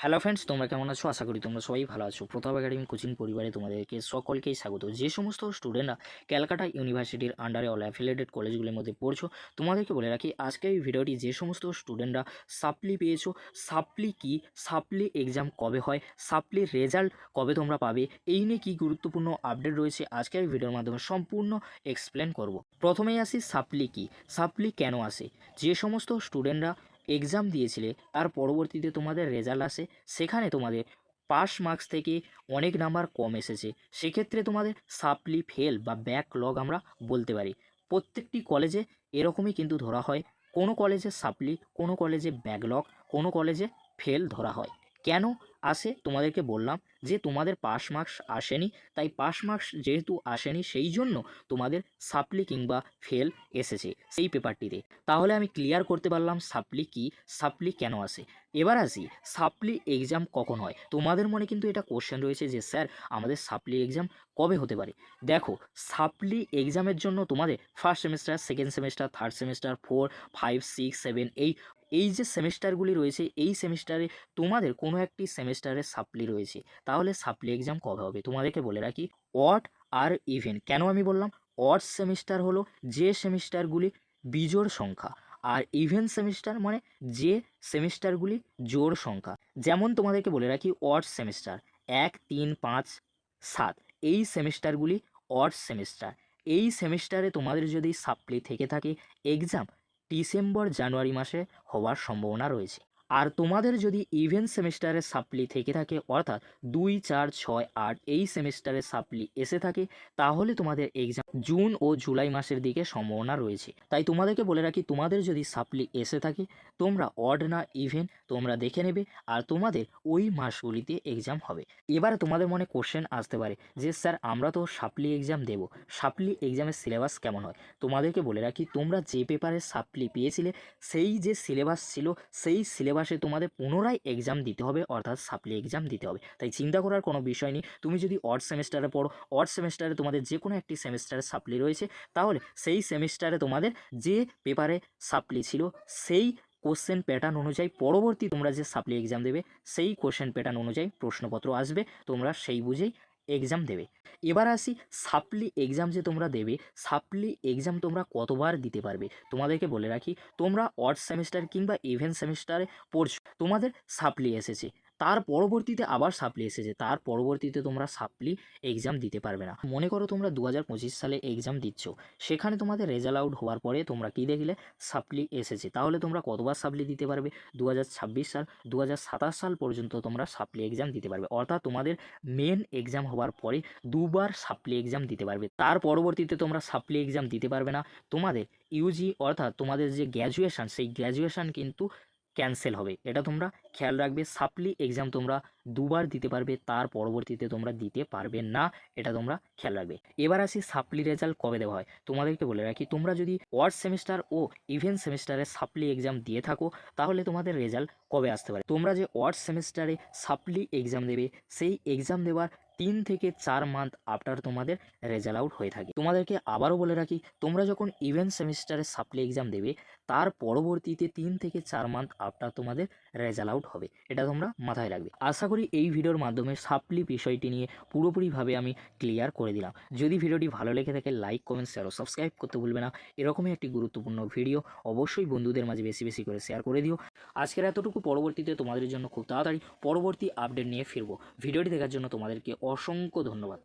Hello friends তোমরা কেমন আছো? আশা করি তোমরা সবাই ভালো আছো। প্রতাপ একাডেমি কোচিং পরিবারে তোমাদেরকে সকলকেই স্বাগত। যে সমস্ত স্টুডেন্টরা ক্যালকাটা ইউনিভার্সিটির আন্ডারে অল অ্যাফিলেটেড কলেজগুলির মধ্যে পড়ছো, তোমাদেরকে বলে রাখি, আজকের এই ভিডিওটি যে সমস্ত স্টুডেন্টরা সাপ্লি পেয়েছ সাপ্লি কি? সাপ্লি এক্সাম কবে হয়? সাপ্লির রেজাল্ট কবে তোমরা পাবে? এই নিয়ে কী গুরুত্বপূর্ণ আপডেট রয়েছে? আজকের এই ভিডিওর মাধ্যমে সম্পূর্ণ এক্সপ্লেন করব। প্রথমেই আসি সাপ্লি কি? সাপ্লি কেন আসে? যে সমস্ত স্টুডেন্টরা এক্সাম দিয়েছিলে, তার পরবর্তীতে তোমাদের রেজাল্ট আসে, সেখানে তোমাদের পাস মার্কস থেকে অনেক নাম্বার কম এসেছে। সেক্ষেত্রে তোমাদের সাপ্লি ফেল বা ব্যাকলগ আমরা বলতে পারি। প্রত্যেকটি কলেজে এরকমই কিন্তু ধরা হয়। কোনো কলেজে সাপ্লি কোনো কলেজে ব্যাকলগ কোনো কলেজে ফেল ধরা হয়। কেন? আসে, তোমাদেরকে বললাম যে তোমাদের পাস মার্কস আসেনি, তাই পাস মার্কস যেহেতু আসেনি, সেই জন্য তোমাদের সাপ্লি কিংবা ফেল এসেছে সেই পেপারটিতে। তাহলে আমি ক্লিয়ার করতে পারলাম সাপ্লি কি, সাপ্লি কেন আসে? এবার আসি, সাপ্লি এক্সাম কখন হয়? তোমাদের মনে কিন্তু এটা কোশ্চেন রয়েছে যে, স্যার, আমাদের সাপ্লি এক্সাম কবে হতে পারে? দেখো, সাপ্লি এক্সামের জন্য তোমাদের first semester second semester third semester four five six seven এই এই যে সেমিস্টারগুলি রয়েছে, এই সেমিস্টারে তোমাদের কোনো একটি সেমিস্টারে সাপ্লি রয়েছে। তাহলে সাপ্লি এক্সাম কবে হবে? তোমাদেরকে বলে রাখি অড আর ইভেন কেন আমি বললাম? অড সেমিস্টার হলো যে সেমিস্টারগুলি বিজোড় সংখ্যা, আর ইভেন সেমিস্টার মানে যে সেমিস্টারগুলি জোড় সংখ্যা। যেমন তোমাদেরকে বলে রাখি অড সেমিস্টার এক, তিন, পাঁচ, সাত। এই সেমিস্টারগুলি অড সেমিস্টার এই সেমিস্টারে তোমাদের যদি সাপ্লি থেকে থাকে এক্সাম ডিসেম্বর, জানুয়ারি মাসে হওয়ার সম্ভাবনা রয়েছে। আর তোমাদের যদি ইভেন্ট সেমিস্টারের সাপ্লি থেকে থাকে, অর্থাৎ দুই, চার, ছয়, আট, এই সেমিস্টারের সাপ্লি এসে থাকে, তাহলে তোমাদের এক্সাম জুন ও জুলাই মাসের দিকে সম্ভাবনা রয়েছে। তাই তোমাদেরকে বলে রাখি, তোমাদের যদি সাপ্লি এসে থাকে, তোমরা অড না ইভেন, তোমরা দেখে নেবে আর তোমাদের ওই মাসগুলিতে এক্সাম হবে। এবারে তোমাদের মনে কোশ্চেন আসতে পারে যে, স্যার, আমরা তো সাপ্লি এক্সাম দেব। সাপ্লি এক্সামের সিলেবাস কেমন হয়? তোমাদেরকে বলে রাখি, তোমরা যে পেপারে সাপ্লি পেয়েছিলে, সেই যে সিলেবাস ছিল, সেই সিলেবাসে তোমাদের পুনরায় এক্সাম দিতে হবে, অর্থাৎ সাপ্লি এক্সাম দিতে হবে। তাই চিন্তা করার কোনো বিষয় নেই। তুমি যদি অড সেমিস্টারে পড়ো, অড সেমিস্টারে তোমাদের যে কোনো একটি সেমিস্টারে সাপ্লি রয়েছে, তাহলে সেই সেমিস্টারে তোমাদের যে পেপারে সাপ্লি ছিল, সেই কোশ্চেন প্যাটার্ন অনুযায়ী পরবর্তী তোমরা যে সাপ্লি এক্সাম দেবে, সেই কোশ্চেন প্যাটার্ন অনুযায়ী প্রশ্নপত্র আসবে, তোমরা সেই বুঝেই এক্সাম দেবে। এবার আসি সাপ্লি এক্সাম যে তোমরা দেবে সাপ্লি এক্সাম তোমরা কতবার দিতে পারবে? তোমাদেরকে বলে রাখি, তোমরা অড সেমিস্টার কিংবা ইভেন সেমিস্টারে পড়ছো, তোমাদের সাপ্লি এসেছে। তার পরবর্তীতে আবার সাপ্লি এসেছে। তার পরবর্তীতে তোমরা সাপ্লি এক্সাম দিতে পারবে না। মনে করো তোমরা দু হাজার পঁচিশ সালে এক্সাম দিচ্ছ। সেখানে তোমাদের রেজাল্ট আউট হওয়ার পরে তোমরা কী দেখলে? সাপ্লি এসেছে। তাহলে তোমরা কতবার সাপ্লি দিতে পারবে? দু হাজার ছাব্বিশ সাল দু হাজার সাতাশ সাল পর্যন্ত তোমরা সাপ্লি এক্সাম দিতে পারবে। অর্থাৎ তোমাদের মেন এক্সাম হওয়ার পরে দুবার সাপ্লি এক্সাম দিতে পারবে। তার পরবর্তীতে তোমরা সাপ্লি এক্সাম দিতে পারবে না। তোমাদের ইউজি অর্থাৎ তোমাদের যে গ্র্যাজুয়েশান সেই গ্র্যাজুয়েশান কিন্তু ক্যান্সেল হবে। এটা তোমরা খেয়াল রাখবে। সাপ্লি এক্সাম তোমরা দুবার দিতে পারবে, তার পরবর্তীতে তোমরা দিতে পারবে না, এটা তোমরা খেয়াল রাখবে। এবার আসি সাপ্লি রেজাল্ট কবে দেওয়া হয়? তোমাদেরকে বলে রাখি, তোমরা যদি ওয়ার্ড সেমিস্টার ও ইভেন সেমিস্টারে সাপ্লি এক্সাম দিয়ে থাকো, তাহলে তোমাদের রেজাল্ট কবে আসতে পারে? তোমরা যে ওয়ার্ড সেমিস্টারে সাপ্লি এক্সাম দেবে, সেই এক্সাম দেওয়ার তিন থেকে চার মান্থ আফটার তোমাদের রেজাল্ট আউট হয়ে থাকে। তোমাদেরকে আবারও বলে রাখি, তোমরা যখন ইভেন সেমিস্টারে সাপ্লি এক্সাম দেবে, তার পরবর্তীতে তিন থেকে চার মান্থ আফটার তোমাদের রেজাল্ট আউট হবে, এটা তোমরা মাথায় রাখবে। আশা করি এই ভিডিওর মাধ্যমে সাপলি বিষয়টি নিয়ে পুরোপুরিভাবে আমি ক্লিয়ার করে দিলাম। যদি ভিডিওটি ভালো লেগে থাকে লাইক কমেন্ট শেয়ার ও সাবস্ক্রাইব করতে ভুলবে না। এরকমই একটি গুরুত্বপূর্ণ ভিডিও অবশ্যই বন্ধুদের মাঝে বেশি বেশি করে শেয়ার করে দিও। আজকের এতটুকু, পরবর্তীতে তোমাদের জন্য খুব তাড়াতাড়ি পরবর্তী আপডেট নিয়ে ফিরবো। ভিডিওটি দেখার জন্য তোমাদেরকে অসংখ্য ধন্যবাদ।